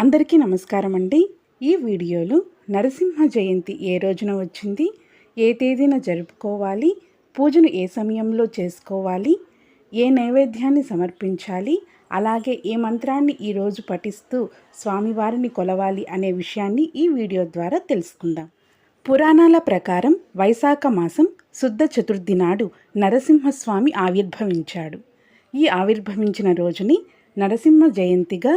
అందరికీ నమస్కారం అండి. ఈ వీడియోలో నరసింహ జయంతి ఏ రోజున వచ్చింది? ఏ తేదీన జరుపుకోవాలి? పూజను ఏ సమయంలో చేసుకోవాలి? ఏ నైవేద్యాన్ని సమర్పించాలి? అలాగే ఏ మంత్రాన్ని ఈరోజు పఠిస్తూ స్వామివారిని కొలవాలి అనే విషయాన్ని ఈ వీడియో ద్వారా తెలుసుకుందాం. పురాణాల ప్రకారం వైశాఖ మాసం శుద్ధ చతుర్థి నాడు నరసింహస్వామి ఆవిర్భవించాడు. ఈ ఆవిర్భవించిన రోజుని నరసింహ జయంతిగా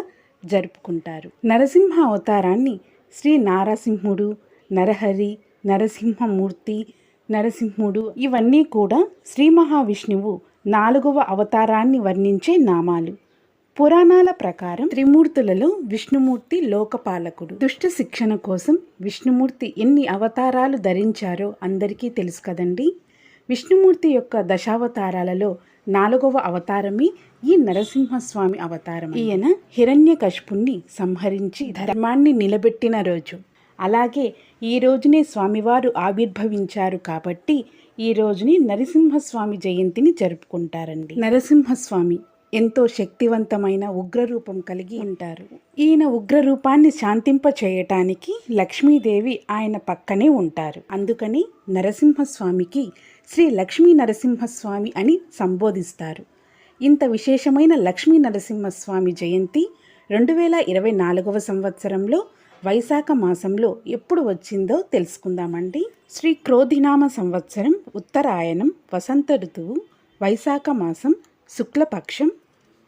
జరుపుకుంటారు. నరసింహ అవతారాన్ని శ్రీ నారసింహుడు నరహరి నరసింహమూర్తి నరసింహుడు ఇవన్నీ కూడా శ్రీ మహావిష్ణువు నాలుగవ అవతారాన్ని వర్ణించే నామాలు. పురాణాల ప్రకారం త్రిమూర్తులలో విష్ణుమూర్తి లోకపాలకుడు. దుష్ట శిక్షణ కోసం విష్ణుమూర్తి ఎన్ని అవతారాలు ధరించారో అందరికీ తెలుసు కదండి? విష్ణుమూర్తి యొక్క దశావతారాలలో నాలుగవ అవతారమే ఈ నరసింహస్వామి అవతారం ఈయన హిరణ్యకశిపుణ్ణి సంహరించి ధర్మాన్ని నిలబెట్టిన రోజు. అలాగే ఈ రోజునే స్వామివారు ఆవిర్భవించారు కాబట్టి ఈ రోజుని నరసింహస్వామి జయంతిని జరుపుకుంటారండి. నరసింహస్వామి ఎంతో శక్తివంతమైన ఉగ్రరూపం కలిగి ఉంటారు. ఈయన ఉగ్రరూపాన్ని శాంతింప చేయటానికి లక్ష్మీదేవి ఆయన పక్కనే ఉంటారు. అందుకని నరసింహస్వామికి శ్రీ లక్ష్మీ నరసింహస్వామి అని సంబోధిస్తారు. ఇంత విశేషమైన లక్ష్మీ నరసింహస్వామి జయంతి రెండు వేల ఇరవై నాలుగవ సంవత్సరంలో వైశాఖ మాసంలో ఎప్పుడు వచ్చిందో తెలుసుకుందామండి. శ్రీ క్రోధినామ సంవత్సరం ఉత్తరాయణం వసంత ఋతువు వైశాఖ మాసం శుక్లపక్షం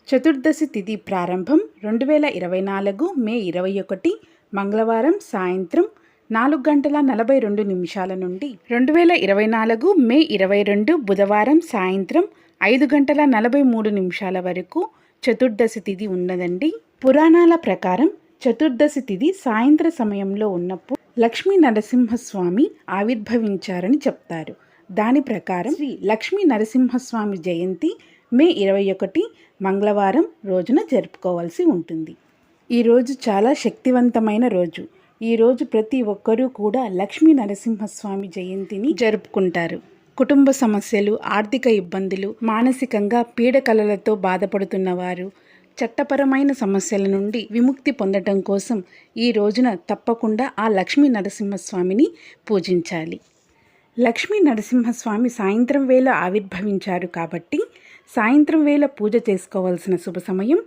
చతుర్దశి తిథి ప్రారంభం రెండు వేల ఇరవై నాలుగు మే ఇరవై ఒకటి మంగళవారం సాయంత్రం నాలుగు గంటల నలభై రెండు నిమిషాల నుండి. రెండు వేల ఇరవై నాలుగు మే ఇరవై రెండు బుధవారం సాయంత్రం ఐదు గంటల నలభై మూడు నిమిషాల వరకు చతుర్దశి తిథి ఉన్నదండి. పురాణాల ప్రకారం చతుర్దశి తిథి సాయంత్ర సమయంలో ఉన్నప్పుడు లక్ష్మీ నరసింహస్వామి ఆవిర్భవించారని చెప్తారు. దాని ప్రకారం శ్రీ లక్ష్మీ నరసింహస్వామి జయంతి మే ఇరవై ఒకటి మంగళవారం రోజున జరుపుకోవాల్సి ఉంటుంది. ఈరోజు చాలా శక్తివంతమైన రోజు. ఈరోజు ప్రతి ఒక్కరూ కూడా లక్ష్మీ నరసింహస్వామి జయంతిని జరుపుకుంటారు. కుటుంబ సమస్యలు ఆర్థిక ఇబ్బందులు మానసికంగా పీడకలలతో బాధపడుతున్న వారు చట్టపరమైన సమస్యల నుండి విముక్తి పొందటం కోసం ఈ రోజున తప్పకుండా ఆ లక్ష్మీ నరసింహస్వామిని పూజించాలి. లక్ష్మీ నరసింహస్వామి సాయంత్రం వేళ ఆవిర్భవించారు కాబట్టి సాయంత్రం వేళ పూజ చేసుకోవాల్సిన శుభ సమయం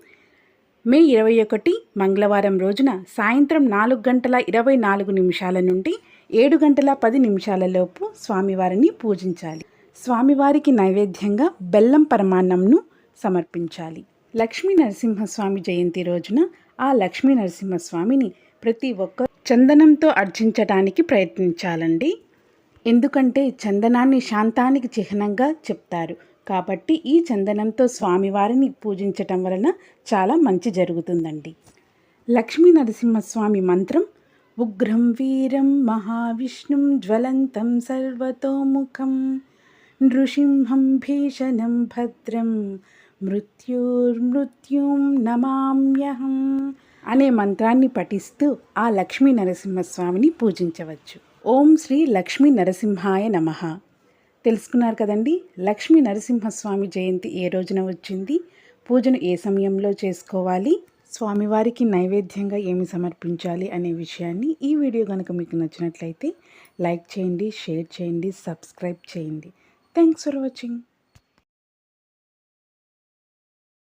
మే ఇరవై ఒకటి మంగళవారం రోజున సాయంత్రం నాలుగు గంటల ఇరవై నాలుగు నిమిషాల నుండి ఏడు గంటల పది నిమిషాలలోపు స్వామివారిని పూజించాలి. స్వామివారికి నైవేద్యంగా బెల్లం పరమాన్నంను సమర్పించాలి. లక్ష్మీ నరసింహస్వామి జయంతి రోజున ఆ లక్ష్మీ నరసింహస్వామిని ప్రతి ఒక్క చందనంతో అర్జించడానికి ప్రయత్నించాలండి. ఎందుకంటే చందనాన్ని శాంతానికి చిహ్నంగా చెప్తారు. కాబట్టి ఈ చందనంతో స్వామివారిని పూజించటం వలన చాలా మంచి జరుగుతుందండి. లక్ష్మీ నరసింహస్వామి మంత్రం ఉగ్రం వీరం మహావిష్ణుం జ్వలంతం సర్వతోముఖం నృసింహం భీషణం భద్రం మృత్యుర్మృత్యుం నమామ్యహం అనే మంత్రాన్ని పఠిస్తూ ఆ లక్ష్మీ నరసింహస్వామిని పూజించవచ్చు. ఓం శ్రీ లక్ష్మీ నరసింహాయ నమః. తెలుసుకున్నారు కదండి. లక్ష్మీ నరసింహస్వామి జయంతి ఏ రోజున వచ్చింది? పూజను ఏ సమయంలో చేసుకోవాలి? స్వామివారికి నైవేద్యంగా ఏమి సమర్పించాలి అనే విషయాన్ని ఈ వీడియో కనుక మీకు నచ్చినట్లయితే లైక్ చేయండి షేర్ చేయండి సబ్స్క్రైబ్ చేయండి. Thanks for watching.